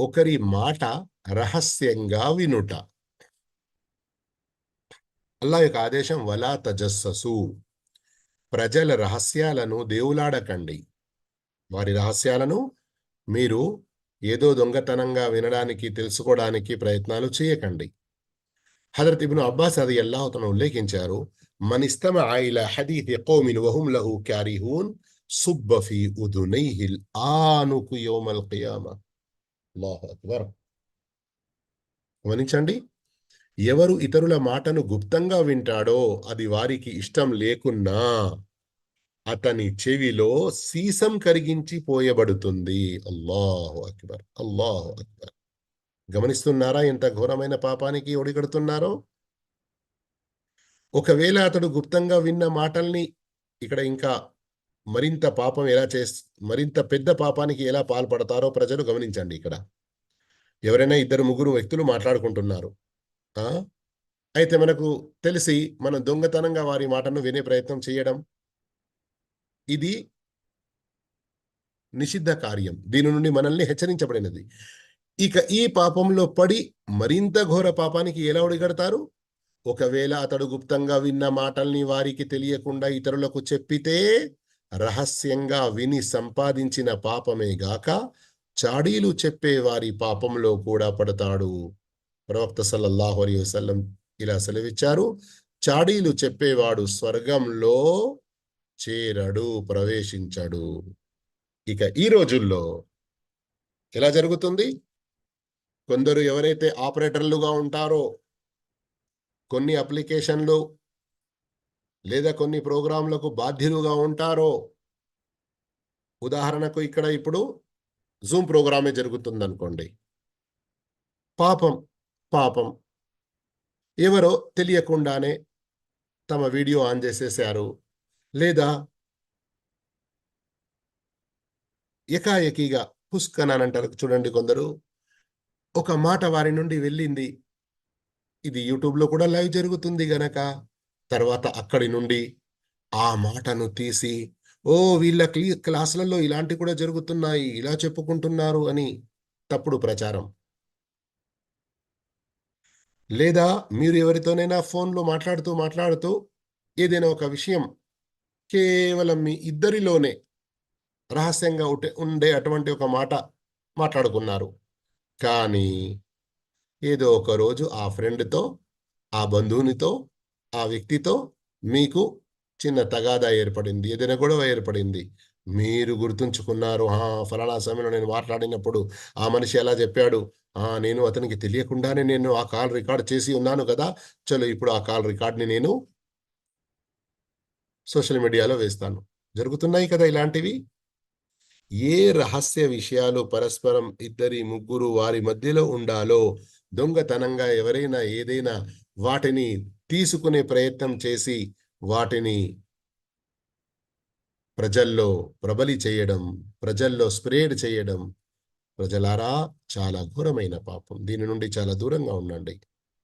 ఒకరి మాట రహస్యంగా వినుట. అల్లా యొక్క ఆదేశం వలా తజస్ససు. ప్రజల రహస్యాలను దేవులాడకండి. వారి రహస్యాలను మీరు ఏదో దొంగతనంగా వినడానికి తెలుసుకోవడానికి ప్రయత్నాలు చేయకండి. హజరత్ ఇబ్ను అబ్బాస్ అది అల్లాహతను ఉల్లేఖించారు మనిస్తమ ఆయిల హదీథి కౌమిన్ వహుం లహు క్యారిహూన్ సుబ్బఫీ ఉదునైహిల్ ఆనుకు యోమల్ ఖియామ అల్లాహ్ అక్బర్. గమనించండి ఎవరు ఇతరుల మాటను గుప్తంగా వింటాడో అది వారికి ఇష్టం లేకున్నా అతని చెవిలో సీసం కరిగించి పోయబడుతుంది. అల్లాహు అక్బర్ అల్లాహు అక్బర్. గమనిస్తున్నారా ఎంత ఘోరమైన పాపానికి ఒడిగడుతున్నారో? ఒకవేళ అతడు గుప్తంగా విన్న మాటల్ని ఇక్కడ ఇంకా మరింత పాపం ఎలా చే మరింత పెద్ద పాపానికి ఎలా పాల్పడతారో ప్రజలు గమనించండి ఇక్కడ. ఎవరైనా ఇద్దరు ముగ్గురు వ్యక్తులు మాట్లాడుకుంటున్నారు. అయితే మనకు తెలిసి మనం దొంగతనంగా వారి మాటను వినే ప్రయత్నం చేయడం. ఇది నిషిద్ధ కార్యం. దీని నుండి మనల్ని హెచ్చరించబడినది. ఇక ఈ పాపంలో పడి మరింత ఘోర పాపానికి ఎలా ఒడిగడతారు? ఒకవేళ అతడు గుప్తంగా విన్న మాటల్ని వారికి తెలియకుండా ఇతరులకు చెప్పితే రహస్యంగా విని సంపాదించిన పాపమే గాక చాడీలు చెప్పే వారి పాపంలో కూడా పడతాడు. ప్రవక్త సల్లల్లాహు అలీ వసల్లం ఇలా సెలవిచ్చారు. చాడీలు చెప్పేవాడు స్వర్గంలో చేరడు ప్రవేశించడు. ఇక ఈ రోజుల్లో ఎలా జరుగుతుంది? కొందరు ఎవరైతే ఆపరేటర్లుగా ఉంటారో కొన్ని అప్లికేషన్లు లేదా కొన్ని ప్రోగ్రాంలకు బాధ్యులుగా ఉంటారో? ఉదాహరణకు ఇక్కడ ఇప్పుడు జూమ్ ప్రోగ్రామే జరుగుతుంది అనుకోండి పాపం పాపం. ఎవరో తెలియకుండానే తమ వీడియో ఆన్ చేసేసారు లేదా ఎకాఎకిగా పుష్కన్ అని అంటారు చూడండి కొందరు. ఒక మాట వారి నుండి వెళ్ళింది. ఇది యూట్యూబ్లో కూడా లైవ్ జరుగుతుంది గనక. తర్వాత అక్కడి నుండి ఆ మాటను తీసి ఓ వీళ్ళ క్లీ క్లాసులలో ఇలాంటి కూడా జరుగుతున్నాయి ఇలా చెప్పుకుంటున్నారు అని తప్పుడు ప్రచారం. లేదా మీరు ఎవరితోనైనా ఫోన్లో మాట్లాడుతూ మాట్లాడుతూ ఏదైనా ఒక విషయం కేవలం మీ ఇద్దరిలోనే రహస్యంగా ఉండే అటువంటి ఒక మాట మాట్లాడుకున్నారు. కానీ ఏదో ఒక రోజు ఆ ఫ్రెండ్తో ఆ బంధువునితో ఆ వ్యక్తితో మీకు చిన్న తగాదా ఏర్పడింది ఏదైనా గొడవ ఏర్పడింది. మీరు గుర్తుంచుకున్నారు ఆ ఫలానా సమయంలో నేను మాట్లాడినప్పుడు ఆ మనిషి ఎలా చెప్పాడు? ఆ నేను అతనికి తెలియకుండానే నేను ఆ కాల్ రికార్డ్ చేసి ఉన్నాను కదా చలో ఇప్పుడు ఆ కాల్ రికార్డ్ని నేను సోషల్ మీడియాలో వేస్తాను. జరుగుతున్నాయి కదా ఇలాంటివి? ఏ రహస్య విషయాలు పరస్పరం ఇద్దరి ముగ్గురు వారి మధ్యలో ఉండాలో దొంగతనంగా ఎవరైనా ఏదైనా వాటిని తీసుకునే ప్రయత్నం చేసి వాటిని ప్రజల్లో ప్రబలి చేయడం ప్రజల్లో స్ప్రేడ్ చేయడం ప్రజలారా చాలా ఘోరమైన పాపం. దీని నుండి చాలా దూరంగా ఉండండి.